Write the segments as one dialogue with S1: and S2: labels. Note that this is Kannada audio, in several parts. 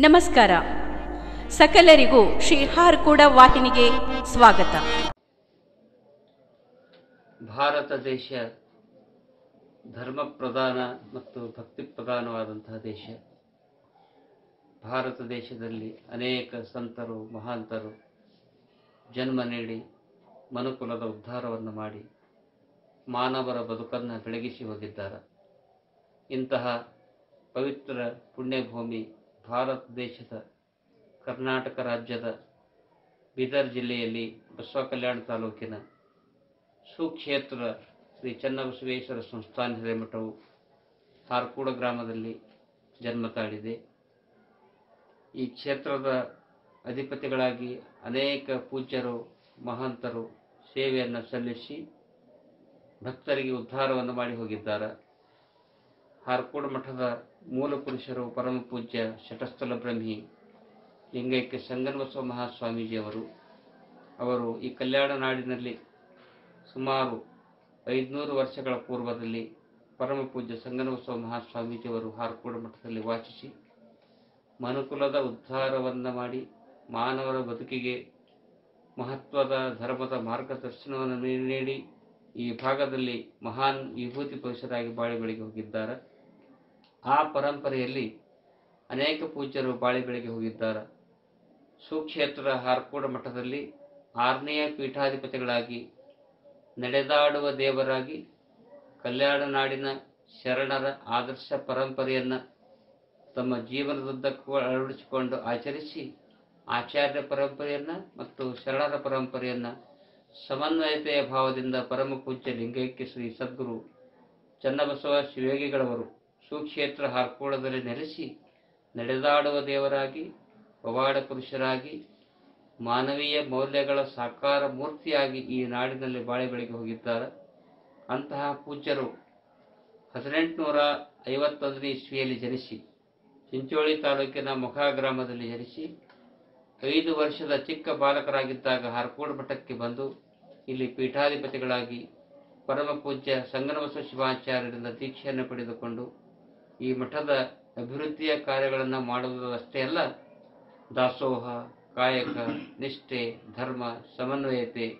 S1: ನಮಸ್ಕಾರ. ಸಕಲರಿಗೂ ಶ್ರೀ ಹಾರ್ಕೂಡ ವಾಹಿನಿಗೆ ಸ್ವಾಗತ.
S2: ಭಾರತ ದೇಶ ಧರ್ಮ ಪ್ರಧಾನ ಮತ್ತು ಭಕ್ತಿ ಪ್ರಧಾನವಾದಂತಹ ದೇಶ. ಭಾರತ ದೇಶದಲ್ಲಿ ಅನೇಕ ಸಂತರು, ಮಹಾಂತರು ಜನ್ಮ ನೀಡಿ ಮನುಕುಲದ ಉದ್ಧಾರವನ್ನು ಮಾಡಿ ಮಾನವರ ಬದುಕನ್ನು ಬೆಳಗಿಸಿ ಹೋಗಿದ್ದಾರೆ. ಇಂತಹ ಪವಿತ್ರ ಪುಣ್ಯಭೂಮಿ ಭಾರತ ದೇಶದ ಕರ್ನಾಟಕ ರಾಜ್ಯದ ಬೀದರ್ ಜಿಲ್ಲೆಯಲ್ಲಿ ಬಸವ ಕಲ್ಯಾಣ ತಾಲೂಕಿನ ಸುಕ್ಷೇತ್ರ ಶ್ರೀ ಚನ್ನಬಸವೇಶ್ವರ ಸಂಸ್ಥಾನ ಹಿರೇಮಠವು ಹಾರ್ಕೂಡ ಗ್ರಾಮದಲ್ಲಿ ಜನ್ಮ ತಾಳಿದೆ. ಈ ಕ್ಷೇತ್ರದ ಅಧಿಪತಿಗಳಾಗಿ ಅನೇಕ ಪೂಜ್ಯರು, ಮಹಾಂತರು ಸೇವೆಯನ್ನು ಸಲ್ಲಿಸಿ ಭಕ್ತರಿಗೆ ಉದ್ಧಾರವನ್ನು ಮಾಡಿ ಹೋಗಿದ್ದಾರೆ. ಹಾರ್ಕೋಡ್ ಮಠದ ಮೂಲ ಪುರುಷರು ಪರಮ ಪೂಜ್ಯ ಶಟಸ್ಥಲ ಬ್ರಹ್ಮಿ ಲಿಂಗೈಕ್ಯ ಸಂಗನ್ಬಸವ ಮಹಾಸ್ವಾಮೀಜಿಯವರು ಅವರು. ಈ ಕಲ್ಯಾಣ ನಾಡಿನಲ್ಲಿ ಸುಮಾರು ಐದುನೂರು ವರ್ಷಗಳ ಪೂರ್ವದಲ್ಲಿ ಪರಮ ಪೂಜ್ಯ ಸಂಗನಬಸವ ಮಹಾಸ್ವಾಮೀಜಿಯವರು ಹಾರ್ಕೋಡ್ ಮಠದಲ್ಲಿ ವಾಸಿಸಿ ಮನುಕುಲದ ಉದ್ಧಾರವನ್ನು ಮಾಡಿ ಮಾನವರ ಬದುಕಿಗೆ ಮಹತ್ವದ ಧರ್ಮದ ಮಾರ್ಗದರ್ಶನವನ್ನು ನೀಡಿ ಈ ಭಾಗದಲ್ಲಿ ಮಹಾನ್ ವಿಭೂತಿ ಪುರುಷರಾಗಿ ಬಾಳಿ ಬೆಳಗ್ಗೆ ಹೋಗಿದ್ದಾರೆ. ಆ ಪರಂಪರೆಯಲ್ಲಿ ಅನೇಕ ಪೂಜ್ಯರು ಬಾಳಿ ಬೆಳಗ್ಗೆ ಹೋಗಿದ್ದಾರೆ. ಸುಕ್ಷೇತ್ರ ಹಾರ್ಕೋಡ ಮಠದಲ್ಲಿ ಆರನೆಯ ಪೀಠಾಧಿಪತಿಗಳಾಗಿ ನಡೆದಾಡುವ ದೇವರಾಗಿ ಕಲ್ಯಾಣ ನಾಡಿನ ಶರಣರ ಆದರ್ಶ ಪರಂಪರೆಯನ್ನು ತಮ್ಮ ಜೀವನದುದ್ದಕ್ಕೂ ಅಳವಡಿಸಿಕೊಂಡು ಆಚರಿಸಿ ಆಚಾರ್ಯ ಪರಂಪರೆಯನ್ನು ಮತ್ತು ಶರಣರ ಪರಂಪರೆಯನ್ನು ಸಮನ್ವಯತೆಯ ಭಾವದಿಂದ ಪರಮ ಪೂಜ್ಯ ಲಿಂಗೈಕ್ಯ ಶ್ರೀ ಸದ್ಗುರು ಚನ್ನಬಸವ ಶಿವೇಗಿಗಳವರು ಸುಕ್ಷೇತ್ರ ಹಾರ್ಕೋಳದಲ್ಲಿ ನೆಲೆಸಿ ನಡೆದಾಡುವ ದೇವರಾಗಿ, ಪವಾಡ ಪುರುಷರಾಗಿ, ಮಾನವೀಯ ಮೌಲ್ಯಗಳ ಸಾಕಾರ ಮೂರ್ತಿಯಾಗಿ ಈ ನಾಡಿನಲ್ಲಿ ಬಾಳೆ ಬೆಳಗ್ಗೆ ಹೋಗಿದ್ದಾರೆ. ಅಂತಹ ಪೂಜ್ಯರು ಹದಿನೆಂಟುನೂರ ಐವತ್ತೊಂದನೇ ಇಸ್ವಿಯಲ್ಲಿ ಜನಿಸಿ, ಚಿಂಚೋಳಿ ತಾಲೂಕಿನ ಮೊಖಾ ಗ್ರಾಮದಲ್ಲಿ ಜನಿಸಿ, ಐದು ವರ್ಷದ ಚಿಕ್ಕ ಬಾಲಕರಾಗಿದ್ದಾಗ ಹಾರ್ಕೋಡ್ ಮಠಕ್ಕೆ ಬಂದು ಇಲ್ಲಿ ಪೀಠಾಧಿಪತಿಗಳಾಗಿ ಪರಮ ಪೂಜ್ಯ ಸಂಗನಬಸವ ಶಿವಾಚಾರ್ಯರಿಂದ ದೀಕ್ಷೆಯನ್ನು ಪಡೆದುಕೊಂಡು ಈ ಮಠದ ಅಭಿವೃದ್ಧಿಯ ಕಾರ್ಯಗಳನ್ನು ಮಾಡುವುದಷ್ಟೇ ಅಲ್ಲ, ದಾಸೋಹ, ಕಾಯಕ, ನಿಷ್ಠೆ, ಧರ್ಮ, ಸಮನ್ವಯತೆ,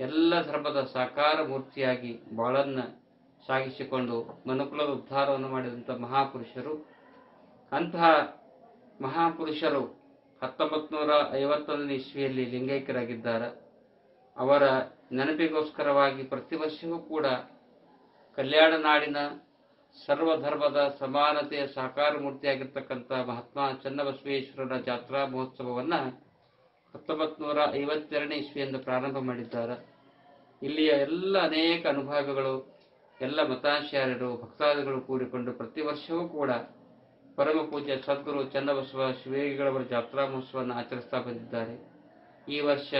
S2: ಎಲ್ಲ ಧರ್ಮದ ಸಾಕಾರ ಮೂರ್ತಿಯಾಗಿ ಬಾಳನ್ನು ಸಾಗಿಸಿಕೊಂಡು ಮನುಕುಲದ ಉದ್ಧಾರವನ್ನು ಮಾಡಿದಂಥ ಮಹಾಪುರುಷರು. ಅಂತಹ ಮಹಾಪುರುಷರು ಹತ್ತೊಂಬತ್ತು ನೂರ ಐವತ್ತೊಂದನೇ ಇಸ್ವಿಯಲ್ಲಿ ಲಿಂಗೈಕ್ಯರಾಗಿದ್ದಾರೆ. ಅವರ ನೆನಪಿಗೋಸ್ಕರವಾಗಿ ಪ್ರತಿ ವರ್ಷವೂ ಕೂಡ ಕಲ್ಯಾಣ ನಾಡಿನ ಸರ್ವಧರ್ಮದ ಸಮಾನತೆಯ ಸಾಕಾರ ಮೂರ್ತಿಯಾಗಿರ್ತಕ್ಕಂಥ ಮಹಾತ್ಮ ಚನ್ನಬಸವೇಶ್ವರರ ಜಾತ್ರಾ ಮಹೋತ್ಸವವನ್ನು ಹತ್ತೊಂಬತ್ತು ನೂರ ಐವತ್ತೆರಡನೇ ಇಸ್ವಿಯಿಂದ ಪ್ರಾರಂಭ ಮಾಡಿದ್ದಾರೆ. ಇಲ್ಲಿಯ ಎಲ್ಲ ಅನೇಕ ಅನುಭಾವಿಗಳು, ಎಲ್ಲ ಮತಾಚಾರ್ಯರು, ಭಕ್ತಾದಿಗಳು ಕೂಡಿಕೊಂಡು ಪ್ರತಿ ವರ್ಷವೂ ಕೂಡ ಪರಮ ಪೂಜ್ಯ ಸದ್ಗುರು ಚನ್ನಬಸವ ಶಿವೇಗಿಗಳವರ ಜಾತ್ರಾ ಮಹೋತ್ಸವವನ್ನು ಆಚರಿಸ್ತಾ ಬಂದಿದ್ದಾರೆ. ಈ ವರ್ಷ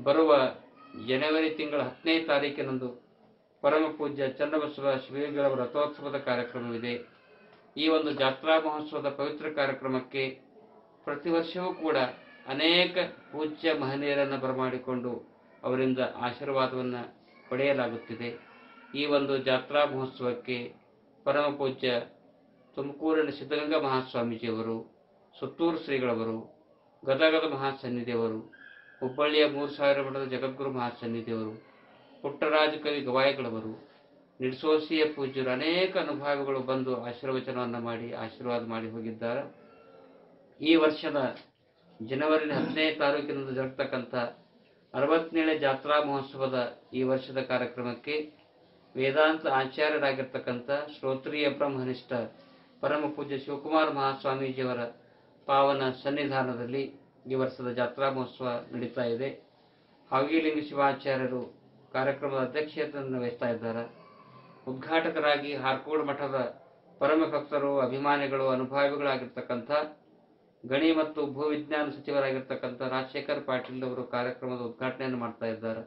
S2: ಬರುವ ಜನವರಿ ತಿಂಗಳ ಹತ್ತನೇ ತಾರೀಕಿನಂದು ಪರಮ ಪೂಜ್ಯ ಚನ್ನಬಸವ ಶಿವೇಗಿಗಳವರ ರಥೋತ್ಸವದ ಕಾರ್ಯಕ್ರಮವಿದೆ. ಈ ಒಂದು ಜಾತ್ರಾ ಮಹೋತ್ಸವದ ಪವಿತ್ರ ಕಾರ್ಯಕ್ರಮಕ್ಕೆ ಪ್ರತಿ ವರ್ಷವೂ ಕೂಡ ಅನೇಕ ಪೂಜ್ಯ ಮಹನೀಯರನ್ನು ಬರಮಾಡಿಕೊಂಡು ಅವರಿಂದ ಆಶೀರ್ವಾದವನ್ನು ಪಡೆಯಲಾಗುತ್ತಿದೆ. ಈ ಒಂದು ಜಾತ್ರಾ ಮಹೋತ್ಸವಕ್ಕೆ ಪರಮ ಪೂಜ್ಯ ತುಮಕೂರಿನ ಸಿದ್ಧಗಂಗಾ ಮಹಾಸ್ವಾಮೀಜಿಯವರು, ಸುತ್ತೂರು ಶ್ರೀಗಳವರು, ಗದಗದ ಮಹಾಸನ್ನಿಧಿಯವರು, ಹುಬ್ಬಳ್ಳಿಯ ಮೂರು ಸಾವಿರ ಮಠದ ಜಗದ್ಗುರು ಮಹಾಸನ್ನಿಧಿಯವರು ಪುಟ್ಟರಾಜ ಕವಿ ಗವಾಯಿಗಳವರು ನಿರ್ಸೋಸಿಯ ಪೂಜ್ಯರು ಅನೇಕ ಅನುಭಾವಿಗಳು ಬಂದು ಆಶೀರ್ವಚನವನ್ನು ಮಾಡಿ, ಆಶೀರ್ವಾದ ಮಾಡಿ ಹೋಗಿದ್ದಾರೆ. ಈ ವರ್ಷದ ಜನವರಿ ಹದಿನೈದು ತಾರೀಕಿನಿಂದ ಜರುಗ್ತಕ್ಕಂಥ ಅರವತ್ತನೇಳೆ ಜಾತ್ರಾ ಮಹೋತ್ಸವದ ಈ ವರ್ಷದ ಕಾರ್ಯಕ್ರಮಕ್ಕೆ ವೇದಾಂತ ಆಚಾರ್ಯರಾಗಿರ್ತಕ್ಕಂಥ ಶ್ರೋತ್ರಿಯ ಬ್ರಹ್ಮನಿಷ್ಠ ಪರಮ ಪೂಜ್ಯ ಶಿವಕುಮಾರ ಮಹಾಸ್ವಾಮೀಜಿಯವರ ಪಾವನ ಸನ್ನಿಧಾನದಲ್ಲಿ ಈ ವರ್ಷದ ಜಾತ್ರಾ ಮಹೋತ್ಸವ ನಡೀತಾ ಇದೆ. ಹಾವಿಲಿಂಗ ಶಿವಾಚಾರ್ಯರು ಕಾರ್ಯಕ್ರಮದ ಅಧ್ಯಕ್ಷತೆಯನ್ನು ವಹಿಸ್ತಾ ಇದ್ದಾರೆ. ಉದ್ಘಾಟಕರಾಗಿ ಹಾರ್ಕೋಡ್ ಮಠದ ಪರಮ ಭಕ್ತರು, ಅಭಿಮಾನಿಗಳು, ಅನುಭಾವಿಗಳಾಗಿರ್ತಕ್ಕಂಥ ಗಣಿ ಮತ್ತು ಭೂವಿಜ್ಞಾನ ಸಚಿವರಾಗಿರ್ತಕ್ಕಂಥ ರಾಜಶೇಖರ್ ಪಾಟೀಲ್ ಅವರು ಕಾರ್ಯಕ್ರಮದ ಉದ್ಘಾಟನೆಯನ್ನು ಮಾಡ್ತಾ ಇದ್ದಾರೆ.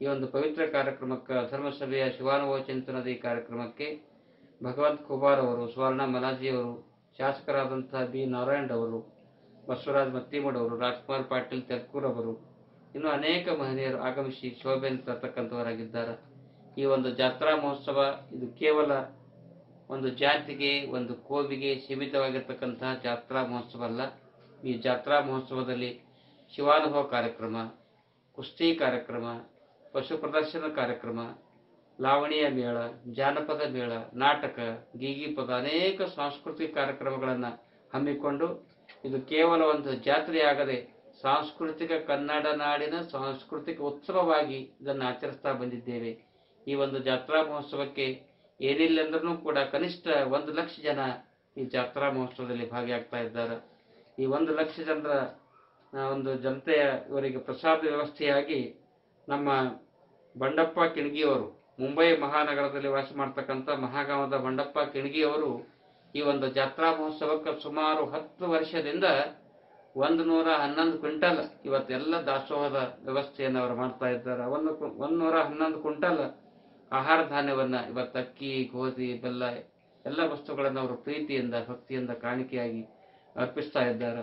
S2: ಈ ಒಂದು ಪವಿತ್ರ ಕಾರ್ಯಕ್ರಮಕ್ಕೆ ಧರ್ಮಸಭೆಯ ಶಿವಾನುಭವ ಚಿಂತನದ ಈ ಕಾರ್ಯಕ್ರಮಕ್ಕೆ ಭಗವಂತ್ ಕುಮಾರ್ ಅವರು, ಸುವರ್ಣ ಮಲಾಜಿಯವರು ಶಾಸಕರಾದಂಥ ಬಿ ನಾರಾಯಣ್ ಅವರು, ಬಸವರಾಜ್ ಮತ್ತಿಮಡ್ ಅವರು, ರಾಜ್ಕುಮಾರ್ ಪಾಟೀಲ್ ತೆರ್ಕೂರ್ ಅವರು ಇನ್ನು ಅನೇಕ ಮಹನೀಯರು ಆಗಮಿಸಿ ಶೋಭೆಯನ್ನು ತರ್ತಕ್ಕಂಥವರಾಗಿದ್ದಾರೆ. ಈ ಒಂದು ಜಾತ್ರಾ ಮಹೋತ್ಸವ ಇದು ಕೇವಲ ಒಂದು ಜಾತಿಗೆ, ಒಂದು ಕೋವಿಗೆ ಸೀಮಿತವಾಗಿರ್ತಕ್ಕಂತಹ ಜಾತ್ರಾ ಮಹೋತ್ಸವ ಅಲ್ಲ. ಈ ಜಾತ್ರಾ ಮಹೋತ್ಸವದಲ್ಲಿ ಶಿವಾನುಭವ ಕಾರ್ಯಕ್ರಮ, ಕುಸ್ತಿ ಕಾರ್ಯಕ್ರಮ, ಪಶು ಪ್ರದರ್ಶನ ಕಾರ್ಯಕ್ರಮ, ಲಾವಣಿಯ ಮೇಳ, ಜಾನಪದ ಮೇಳ, ನಾಟಕ ಗೀಗಿ ಪದ ಅನೇಕ ಸಾಂಸ್ಕೃತಿಕ ಕಾರ್ಯಕ್ರಮಗಳನ್ನು ಹಮ್ಮಿಕೊಂಡು ಇದು ಕೇವಲ ಒಂದು ಜಾತ್ರೆಯಾಗದೆ ಸಾಂಸ್ಕೃತಿಕ ಕನ್ನಡ ನಾಡಿನ ಸಾಂಸ್ಕೃತಿಕ ಉತ್ಸವವಾಗಿ ಇದನ್ನು ಆಚರಿಸ್ತಾ ಬಂದಿದ್ದೇವೆ. ಈ ಒಂದು ಜಾತ್ರಾ ಮಹೋತ್ಸವಕ್ಕೆ ಏನಿಲ್ಲೆಂದ್ರೂ ಕೂಡ ಕನಿಷ್ಠ ಒಂದು ಲಕ್ಷ ಜನ ಈ ಜಾತ್ರಾ ಮಹೋತ್ಸವದಲ್ಲಿ ಭಾಗಿಯಾಗ್ತಾ ಇದ್ದಾರೆ. ಈ ಒಂದು ಲಕ್ಷ ಜನರ ಒಂದು ಜನತೆಯ ಇವರಿಗೆ ಪ್ರಸಾದ ವ್ಯವಸ್ಥೆಯಾಗಿ ನಮ್ಮ ಬಂಡಪ್ಪ ಕಿಣಗಿಯವರು, ಮುಂಬೈ ಮಹಾನಗರದಲ್ಲಿ ವಾಸ ಮಾಡ್ತಕ್ಕಂಥ ಮಹಾಗಾಮದ ಬಂಡಪ್ಪ ಕಿಣಗಿಯವರು ಈ ಒಂದು ಜಾತ್ರಾ ಮಹೋತ್ಸವಕ್ಕೆ ಸುಮಾರು ಹತ್ತು ವರ್ಷದಿಂದ ಒಂದು ನೂರ ಹನ್ನೊಂದು ಕ್ವಿಂಟಲ್ ಇವತ್ತೆಲ್ಲ ದಾಸೋಹದ ವ್ಯವಸ್ಥೆಯನ್ನು ಅವರು ಮಾಡ್ತಾ ಇದ್ದಾರೆ. ಒಂದು ಒಂದು ನೂರ ಹನ್ನೊಂದು ಕ್ವಿಂಟಲ್ ಆಹಾರ ಧಾನ್ಯವನ್ನ ಇವತ್ತು ಅಕ್ಕಿ, ಗೋಧಿ, ಬೆಲ್ಲ ಎಲ್ಲ ವಸ್ತುಗಳನ್ನು ಅವರು ಪ್ರೀತಿಯಿಂದ, ಭಕ್ತಿಯಿಂದ ಕಾಣಿಕೆಯಾಗಿ ಅರ್ಪಿಸ್ತಾ ಇದ್ದಾರೆ.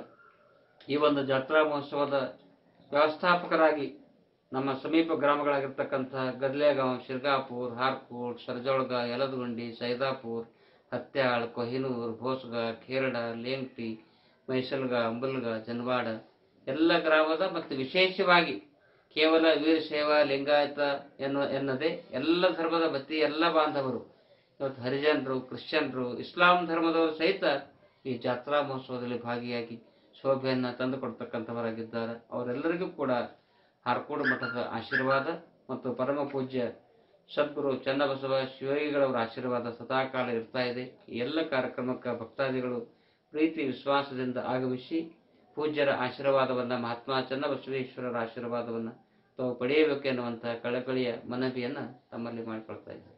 S2: ಈ ಒಂದು ಜಾತ್ರಾ ಮಹೋತ್ಸವದ ವ್ಯವಸ್ಥಾಪಕರಾಗಿ ನಮ್ಮ ಸಮೀಪ ಗ್ರಾಮಗಳಾಗಿರ್ತಕ್ಕಂಥ ಗದ್ಲೆಗಾಂವ್, ಶಿರ್ಗಾಪುರ್ ಹಾರ್ಕೋಟ್ ಸರ್ಜೋಳ್ಗ, ಯಲದಗುಂಡಿ, ಸೈದಾಪುರ್, ಹತ್ಯಾಳ್, ಕೊಹಿನೂರ್ ಭೋಸ್ಗ ಖೇರಡ ಲೇಂಗ್ಟಿ ಮೈಸಲ್ಗ ಅಂಬಲ್ಗ ಜನವಾಡ ಎಲ್ಲ ಗ್ರಾಮದ ಮತ್ತು ವಿಶೇಷವಾಗಿ ಕೇವಲ ವೀರಶೈವ ಲಿಂಗಾಯತ ಎನ್ನು ಎನ್ನದೆ ಎಲ್ಲ ಧರ್ಮದ ಬತ್ತಿ ಎಲ್ಲ ಬಾಂಧವರು, ಇವತ್ತು ಹರಿಜನರು, ಕ್ರಿಶ್ಚಿಯನ್ರು, ಇಸ್ಲಾಂ ಧರ್ಮದವರು ಸಹಿತ ಈ ಜಾತ್ರಾ ಮಹೋತ್ಸವದಲ್ಲಿ ಭಾಗಿಯಾಗಿ ಶೋಭೆಯನ್ನು ತಂದುಕೊಡ್ತಕ್ಕಂಥವರಾಗಿದ್ದಾರೆ ಅವರೆಲ್ಲರಿಗೂ ಕೂಡ ಹಾರ್ಕೋಡು ಮಠದ ಆಶೀರ್ವಾದ ಮತ್ತು ಪರಮ ಪೂಜ್ಯ ಸದ್ಗುರು ಚನ್ನಬಸವ ಶಿವಯೋಗಿಗಳವರ ಆಶೀರ್ವಾದ ಸದಾಕಾಲ ಇರ್ತಾ ಇದೆ. ಎಲ್ಲ ಕಾರ್ಯಕ್ರಮಕ್ಕೆ ಭಕ್ತಾದಿಗಳು ಪ್ರೀತಿ ವಿಶ್ವಾಸದಿಂದ ಆಗಮಿಸಿ ಪೂಜ್ಯರ ಆಶೀರ್ವಾದವನ್ನು ಮಹಾತ್ಮ ಚನ್ನಬಸವೇಶ್ವರರ ಆಶೀರ್ವಾದವನ್ನು ತಾವು ಪಡೆಯಬೇಕು ಎನ್ನುವಂತಹ ಕಳಕಳಿಯ ಮನವಿಯನ್ನು ತಮ್ಮಲ್ಲಿ ಮಾಡಿಕೊಳ್ತಾ ಇದ್ದಾರೆ.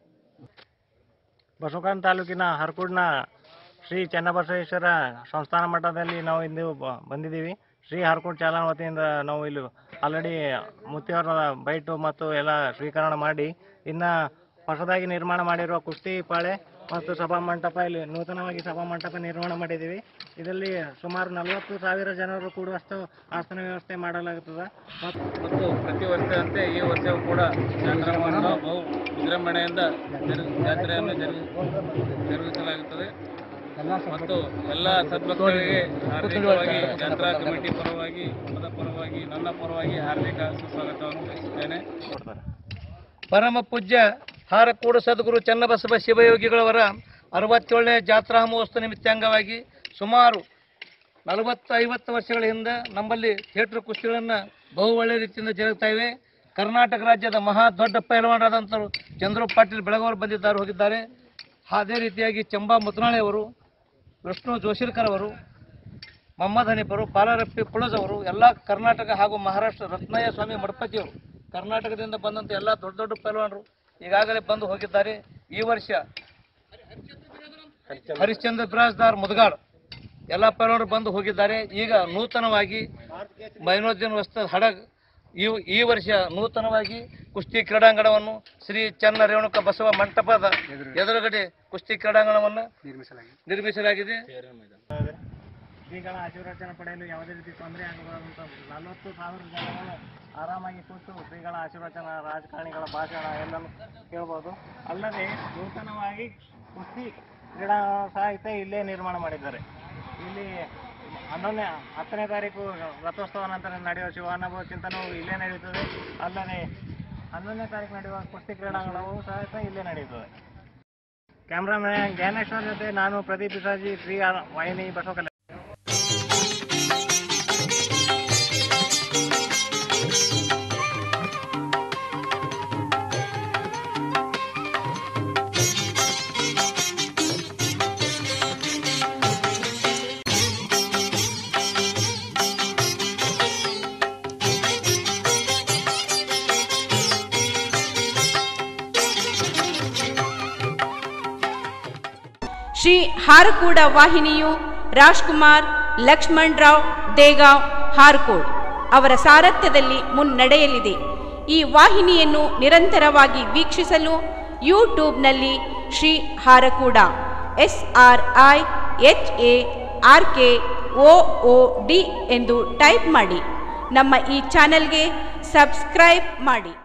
S3: ಬಸವಕರಣ ತಾಲೂಕಿನ ಹರಕೂಡ್ನ ಶ್ರೀ ಚನ್ನಬಸವೇಶ್ವರ ಸಂಸ್ಥಾನ ಮಠದಲ್ಲಿ ನಾವು ಇಂದು ಬಂದಿದ್ದೀವಿ. ಶ್ರೀ ಹರಕೂಡ್ ಚಾಲನ ವತಿಯಿಂದ ನಾವು ಇಲ್ಲಿ ಆಲ್ರೆಡಿ ಮುತ್ತಿಯವರ ಬೈಟು ಮತ್ತು ಎಲ್ಲ ಸ್ವೀಕರಣ ಮಾಡಿ, ಇನ್ನು ಹೊಸದಾಗಿ ನಿರ್ಮಾಣ ಮಾಡಿರುವ ಕುಸ್ತಿ ಪಾಳೆ ಮತ್ತು ಸಭಾ ಮಂಟಪ, ಇಲ್ಲಿ ನೂತನವಾಗಿ ಸಭಾ ಮಂಟಪ ನಿರ್ಮಾಣ ಮಾಡಿದ್ದೀವಿ. ಇದರಲ್ಲಿ ಸುಮಾರು ನಲವತ್ತು ಸಾವಿರ ಜನರು ಕೂಡುವಷ್ಟು ಆಸನ ವ್ಯವಸ್ಥೆ ಮಾಡಲಾಗುತ್ತದೆ. ಮತ್ತು
S4: ಪ್ರತಿ ವರ್ಷದಂತೆ ಈ ವರ್ಷವೂ ಕೂಡ ಬಹು ವಿಜೃಂಭಣೆಯಿಂದ ಜಾತ್ರೆಯನ್ನು ಜರುಗಿ ಜರುಗಿಸಲಾಗುತ್ತದೆ. ಮತ್ತು ಎಲ್ಲ ಸದ್ಭಕ್ತರಿಗೆ ಹಾರ್ದಿಕವಾಗಿ ಜಾತ್ರಾ ಕಮಿಟಿ ಪರವಾಗಿ, ಪದ ಪರವಾಗಿ, ನನ್ನ ಪರವಾಗಿ ಹಾರ್ದಿಕ ಸುಸ್ವಾಗತವನ್ನು ಬಯಸುತ್ತೇನೆ ಪರಮ ಪೂಜ್ಯ ಹಾರಕೂಡು ಸದ್ಗುರು ಚನ್ನಬಸವ ಶಿವಯೋಗಿಗಳವರ ಅರವತ್ತೇಳನೇ ಜಾತ್ರಾ ಮಹೋತ್ಸವ ನಿಮಿತ್ತಾಂಗವಾಗಿ ಸುಮಾರು ನಲವತ್ತು ಐವತ್ತು ವರ್ಷಗಳ ಹಿಂದೆ ನಮ್ಮಲ್ಲಿ ಥಿಯೇಟರ್ ಕುಸ್ತಿಗಳನ್ನು ಬಹು ಒಳ್ಳೆಯ ರೀತಿಯಿಂದ ಜರುಗ್ತಾ ಇವೆ. ಕರ್ನಾಟಕ ರಾಜ್ಯದ ಮಹಾ ದೊಡ್ಡ ಪೈಲವಾನರಾದಂಥವರು ಚಂದ್ರು ಪಾಟೀಲ್ ಬೆಳಗಾವರು ಬಂದಿದ್ದಾರೆ, ಹೋಗಿದ್ದಾರೆ. ಅದೇ ರೀತಿಯಾಗಿ ಚಂಬಾ ಮುತ್ನಾಳೆ ಅವರು ವಿಷ್ಣು ಜೋಶಿಲ್ಕರ್ ಅವರು ಮೊಹಮ್ಮದ್ ಹನೀಫರು, ಪಾಲರಪ್ಪಿ ಕುಳಜ್ ಅವರು ಎಲ್ಲ ಕರ್ನಾಟಕ ಹಾಗೂ ಮಹಾರಾಷ್ಟ್ರ ರತ್ನಯ್ಯ ಸ್ವಾಮಿ ಮಡಪತಿಯವರು, ಕರ್ನಾಟಕದಿಂದ ಬಂದಂಥ ಎಲ್ಲ ದೊಡ್ಡ ದೊಡ್ಡ ಪೈಲ್ವಾನರು ಈಗಾಗಲೇ ಬಂದು ಹೋಗಿದ್ದಾರೆ ಈ ವರ್ಷ ಹರಿಶ್ಚಂದ್ರ ಬಿರಾಜ್ದಾರ್ ಮುದಗಾಡ್ ಎಲ್ಲ ಪರವರು ಬಂದು ಹೋಗಿದ್ದಾರೆ. ಈಗ ನೂತನವಾಗಿ ಮೈನೋದ್ಯನ ವಸ್ತ ಹಡಗ್ ಈ ಈ ವರ್ಷ ನೂತನವಾಗಿ ಕುಸ್ತಿ ಕ್ರೀಡಾಂಗಣವನ್ನು ಶ್ರೀ ಚನ್ನ ರೇವಣಕ ಬಸವ ಮಂಟಪದ ಎದುರುಗಡೆ ಕುಸ್ತಿ ಕ್ರೀಡಾಂಗಣವನ್ನು ನಿರ್ಮಿಸಲಾಗಿದೆ.
S3: ಶ್ರೀಗಳ ಆಶೀರ್ವಚನ ಪಡೆಯಲು ಯಾವುದೇ ರೀತಿ ತೊಂದರೆ ಆಗಬಾರದಂತ ನಲವತ್ತು ಸಾವಿರ ಜನಗಳು ಆರಾಮಾಗಿ ಕೂತು ಶ್ರೀಗಳ ಆಶೀರ್ವಚನ, ರಾಜಕಾರಣಿಗಳ ಭಾಷಣ ಎಲ್ಲನೂ ಕೇಳ್ಬೋದು. ಅಲ್ಲದೆ ನೂತನವಾಗಿ ಕುಸ್ತಿ ಕ್ರೀಡಾ ಸಾಹಿತ್ಯ ಇಲ್ಲೇ ನಿರ್ಮಾಣ ಮಾಡಿದ್ದಾರೆ. ಇಲ್ಲಿ ಹನ್ನೊಂದನೇ, ಹತ್ತನೇ ತಾರೀಕು ರಥೋತ್ಸವ ನಂತರ ನಡೆಯುವ ಶಿವಾನುಭವ ಚಿಂತನವು ಇಲ್ಲೇ ನಡೆಯುತ್ತದೆ. ಅಲ್ಲದೆ ಹನ್ನೊಂದನೇ ತಾರೀಕು ನಡೆಯುವ ಕುಸ್ತಿ ಕ್ರೀಡಾಂಗಣವು ಸಹಿತ ಇಲ್ಲೇ ನಡೆಯುತ್ತದೆ. ಕ್ಯಾಮ್ರಾಮನ್ ಜ್ಞಾನೇಶ್ವರ್ ಜೊತೆ ನಾನು ಪ್ರದೀಪ್ ಬಿಸಾಜಿ ಶ್ರೀ ವಾಹಿನಿ ಬಸವಕಲ್ಯಾಣ.
S1: ಹಾರಕೂಡ ವಾಹಿನಿಯು ರಾಜ್ಕುಮಾರ್ ಲಕ್ಷ್ಮಣ್ ರಾವ್ ದೇಗಾವ್, ಹಾರ್ಕೋಡ್ ಅವರ ಸಾರಥ್ಯದಲ್ಲಿ ಮುನ್ನಡೆಯಲಿದೆ. ಈ ವಾಹಿನಿಯನ್ನು ನಿರಂತರವಾಗಿ ವೀಕ್ಷಿಸಲು ಯೂಟ್ಯೂಬ್ನಲ್ಲಿ Shri Harakuda, S R I H A R K O O D ಎಂದು ಟೈಪ್ ಮಾಡಿ. ನಮ್ಮ ಈ ಚಾನೆಲ್ಗೆ ಸಬ್ಸ್ಕ್ರೈಬ್ ಮಾಡಿ.